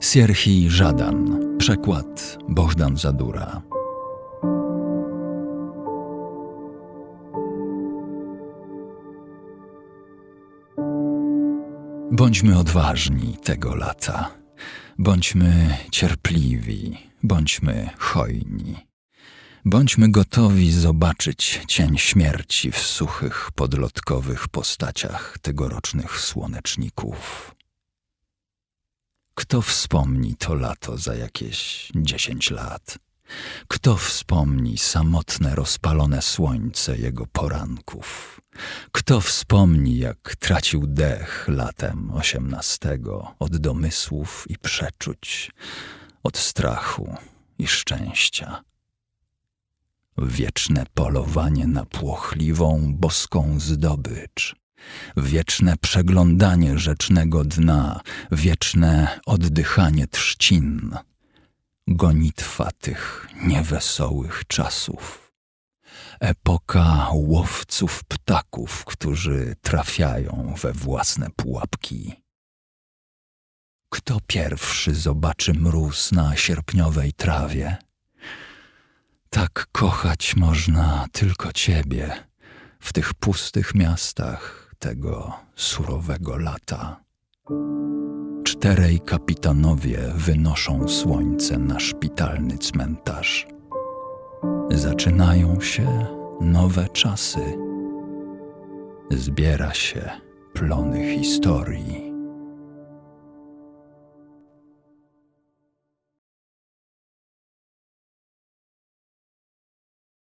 Sierhii Żadan. Przekład Bożdan Zadura. Bądźmy odważni tego lata. Bądźmy cierpliwi, bądźmy hojni. Bądźmy gotowi zobaczyć cień śmierci w suchych, podlotkowych postaciach tegorocznych słoneczników. Kto wspomni to lato za jakieś dziesięć lat? Kto wspomni samotne, rozpalone słońce jego poranków? Kto wspomni, jak tracił dech latem osiemnastego od domysłów i przeczuć, od strachu i szczęścia? Wieczne polowanie na płochliwą, boską zdobycz, wieczne przeglądanie rzecznego dna, wieczne oddychanie trzcin, gonitwa tych niewesołych czasów. Epoka łowców ptaków, którzy trafiają we własne pułapki. Kto pierwszy zobaczy mróz na sierpniowej trawie? Tak kochać można tylko ciebie w tych pustych miastach tego surowego lata. Czterej kapitanowie wynoszą słońce na szpitalny cmentarz. Zaczynają się nowe czasy. Zbiera się plony historii.